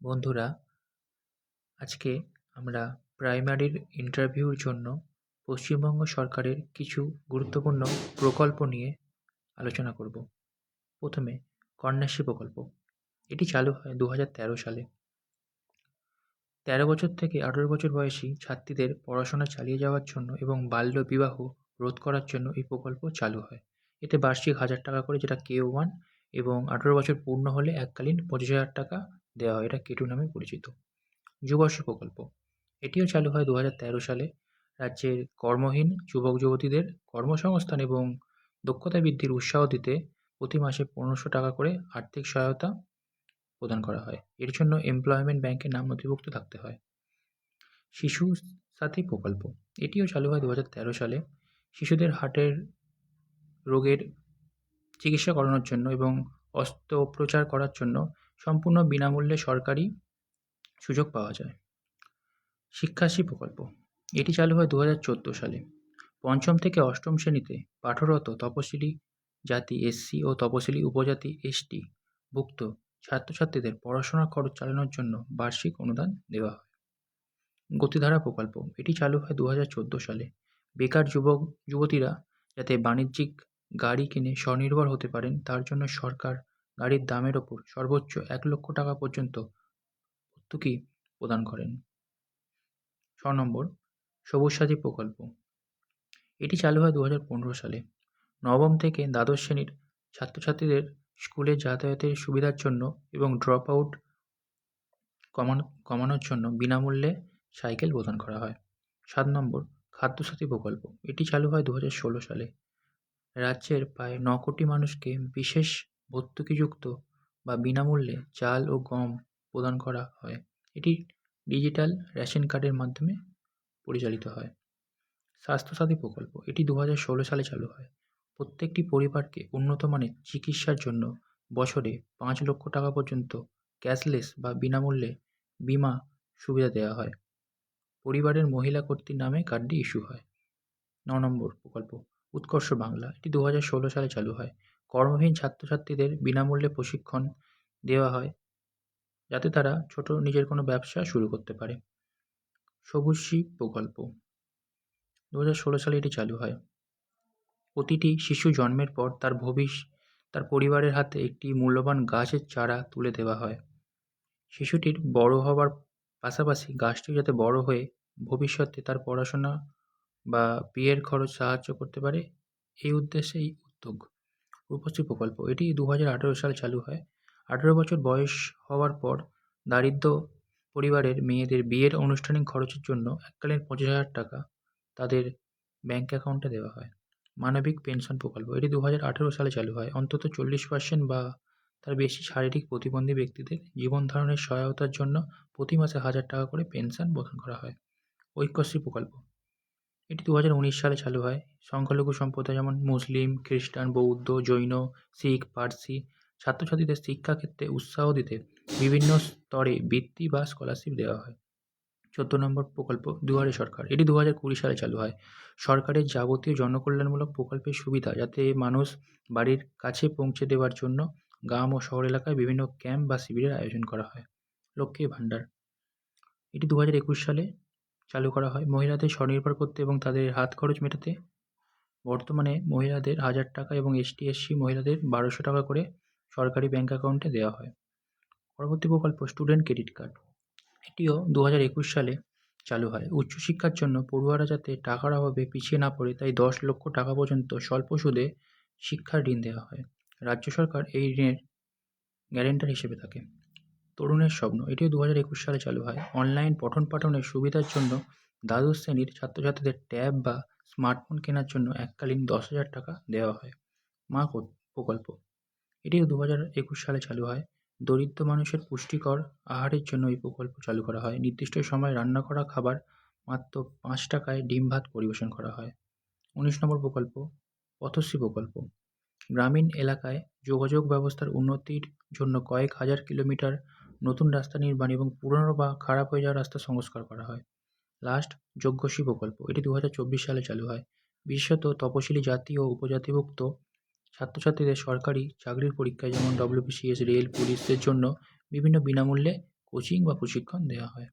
বন্ধুরা, আজকে আমরা প্রাইমারির ইন্টারভিউর জন্য পশ্চিমবঙ্গ সরকারের কিছু গুরুত্বপূর্ণ প্রকল্প নিয়ে আলোচনা করব। প্রথমে কন্যাশ্রী প্রকল্প। এটি চালু হয় দু তেরো সালে। তেরো বছর থেকে আঠেরো বছর বয়সী ছাত্রীদের পড়াশোনা চালিয়ে যাওয়ার জন্য এবং বাল্য বিবাহ রোধ করার জন্য এই প্রকল্প চালু হয়। এতে বার্ষিক হাজার টাকা করে, যেটা কে ওয়ান এবং আঠেরো বছর পূর্ণ হলে এককালীন পঁচিশ হাজার টাকা দেওয়া হয়। এটা কেটু নামে পরিচিত। যুবশ্রী প্রকল্প। এটিও চালু হয় দু হাজার তেরো সালে। রাজ্যের কর্মহীন যুবক যুবতীদের কর্মসংস্থান এবং দক্ষতা বৃদ্ধির উৎসাহ দিতে প্রতি মাসে পনেরোশো টাকা করে আর্থিক সহায়তা প্রদান করা হয়। এর জন্য এমপ্লয়মেন্ট ব্যাংকের নাম নথিভুক্ত থাকতে হয়। শিশু সাথী প্রকল্প। এটিও চালু হয় দু হাজার তেরো সালে। শিশুদের হার্টের রোগের চিকিৎসা করানোর জন্য এবং অস্ত্রোপচার করার জন্য সম্পূর্ণ বিনামূল্যে সরকারি সুযোগ পাওয়া যায়। শিক্ষাশ্রী প্রকল্প। এটি চালু হয় দু হাজার চোদ্দ সালে। পঞ্চম থেকে অষ্টম শ্রেণীতে পাঠরত তপশিলি জাতি এসসি ও তপশিলি উপজাতি এসটি ভুক্ত ছাত্রছাত্রীদের পড়াশোনার খরচ চালানোর জন্য বার্ষিক অনুদান দেওয়া হয়। গতিধারা প্রকল্প। এটি চালু হয় দু হাজার চোদ্দ সালে। বেকার যুবক, যুবতীরা যাতে বাণিজ্যিক গাড়ি কিনে স্বনির্ভর হতে পারেন, তার জন্য সরকার গাড়ির দামের ওপর সর্বোচ্চ এক লক্ষ টাকা পর্যন্ত ভর্তুকি প্রদান করেন। ছ নম্বর সবুজ সাথী প্রকল্প। এটি চালু হয় দু হাজার পনেরো সালে। নবম থেকে দ্বাদশ শ্রেণির ছাত্রছাত্রীদের স্কুলে যাতায়াতের সুবিধার জন্য এবং ড্রপ আউট কমানো, কমানোর জন্য বিনামূল্যে সাইকেল প্রদান করা হয়। সাত নম্বর, খাদ্যসাথী প্রকল্প। এটি চালু হয় দু হাজার ষোলো সালে। রাজ্যের প্রায় ন কোটি মানুষকে বিশেষ ভর্তুকিযুক্ত বা বিনামূল্যে চাল ও গম প্রদান করা হয়। এটি ডিজিটাল রেশন কার্ডের মাধ্যমে পরিচালিত হয়। স্বাস্থ্যসাথী প্রকল্প, এটি দু হাজার ষোলো সালে চালু হয়। প্রত্যেকটি পরিবারকে উন্নত মানের চিকিৎসার জন্য বছরে পাঁচ লক্ষ টাকা পর্যন্ত ক্যাশলেস বা বিনামূল্যে বিমা সুবিধা দেওয়া হয়। পরিবারের মহিলা কর্তৃর নামে কার্ডটি ইস্যু হয়। ন নম্বর প্রকল্প, উৎকর্ষ বাংলা, এটি দু হাজার ষোলো সালে চালু হয়। কর্মহীন ছাত্রছাত্রীদের বিনামূল্যে প্রশিক্ষণ দেওয়া হয় যাতে তারা ছোট নিজের কোনো ব্যবসা শুরু করতে পারে। সবুজশ্রী প্রকল্প। দু হাজার ষোলো সালে এটি চালু হয়। প্রতিটি শিশু জন্মের পর তার ভবিষ, তার পরিবারের হাতে একটি মূল্যবান গাছের চারা তুলে দেওয়া হয়। শিশুটির বড় হওয়ার পাশাপাশি গাছটি যাতে বড় হয়ে ভবিষ্যতে তার পড়াশোনা বা বিয়ের খরচ সাহায্য করতে পারে, এই উদ্দেশ্যে এই উদ্যোগ। রূপশ্রী প্রকল্প। এটি দু হাজার আঠেরো সালে চালু হয়। আঠেরো বছর বয়স হওয়ার পর দারিদ্র পরিবারের মেয়েদের বিয়ের আনুষ্ঠানিক খরচের জন্য এককালীন পঁচিশ হাজার টাকা তাদের ব্যাঙ্ক অ্যাকাউন্টে দেওয়া হয়। মানবিক পেনশন প্রকল্প। এটি দু হাজার আঠেরো সালে চালু হয়। অন্তত চল্লিশ পার্সেন্ট বা তার বেশি শারীরিক প্রতিবন্ধী ব্যক্তিদের জীবন ধারণের সহায়তার জন্য প্রতি মাসে হাজার টাকা করে পেনশন প্রদান করা হয়। ঐক্যশ্রী প্রকল্প। এটি দু হাজার উনিশ সালে চালু হয়। সংখ্যালঘু সম্প্রদায় যেমন মুসলিম, খ্রিস্টান, বৌদ্ধ, জৈন, শিখ, পার্সি ছাত্রছাত্রীদের শিক্ষাক্ষেত্রে উৎসাহ দিতে বিভিন্ন স্তরে বৃত্তি বা স্কলারশিপ দেওয়া হয়। চোদ্দ নম্বর প্রকল্প দুয়ারে সরকার। এটি দু হাজার কুড়ি সালে চালু হয়। সরকারের যাবতীয় জনকল্যাণমূলক প্রকল্পের সুবিধা যাতে মানুষ বাড়ির কাছে পৌঁছে দেওয়ার জন্য গ্রাম ও শহর এলাকায় বিভিন্ন ক্যাম্প বা শিবিরের আয়োজন করা হয়। লক্ষ্মীর ভাণ্ডার। এটি দু হাজার একুশ সালে চালু করা হয়। মহিলাদের স্বনির্ভর করতে এবং তাদের হাত খরচ মেটাতে। বর্তমানে মহিলাদের হাজার টাকা এবং এসটি এসসি মহিলাদের বারোশো টাকা করে সরকারি ব্যাঙ্ক অ্যাকাউন্টে দেওয়া হয়। পরবর্তী প্রকল্প স্টুডেন্ট ক্রেডিট কার্ড। এটিও দু হাজার একুশ সালে চালু হয়। উচ্চশিক্ষার জন্য পড়ুয়ারা যাতে টাকার অভাবে পিছিয়ে না পড়ে, তাই দশ লক্ষ টাকা পর্যন্ত স্বল্প সুদে শিক্ষার ঋণ দেওয়া হয়। রাজ্য সরকার এই ঋণের গ্যারেন্টার হিসেবে থাকে। তরুণের স্বপ্ন, এটিও দু হাজার একুশ সালে চালু হয়। অনলাইন পঠন পাঠনের সুবিধার জন্য দ্বাদশ শ্রেণির ছাত্রছাত্রীদের ট্যাব বা স্মার্টফোন কেনার জন্য এককালীন দশ হাজার টাকা দেওয়া হয়। মা প্রকল্প। এটিও দু হাজার একুশ সালে চালু হয়। দরিদ্র মানুষের পুষ্টিকর আহারের জন্য এই প্রকল্প চালু করা হয়। নির্দিষ্ট সময়ে রান্না করা খাবার মাত্র পাঁচ টাকায় ডিম ভাত পরিবেশন করা হয়। উনিশ নম্বর প্রকল্প, পথশ্রী প্রকল্প। গ্রামীণ এলাকায় যোগাযোগ ব্যবস্থার উন্নতির জন্য কয়েক হাজার কিলোমিটার নতুন রাস্তা নির্মাণ এবং পুরনো বা খারাপ হয়ে যাওয়া রাস্তা সংস্কার করা হয়। লাস্ট যজ্ঞশ্রী প্রকল্প। এটি দু হাজার চব্বিশ সালে চালু হয়। বিশেষত তপশিলি জাতি ও উপজাতিভুক্ত ছাত্রছাত্রীদের সরকারি চাকরির পরীক্ষায় যেমন ডব্লিউবিসিএস রেল পুলিশদের জন্য বিভিন্ন বিনামূল্যে কোচিং বা প্রশিক্ষণ দেওয়া হয়।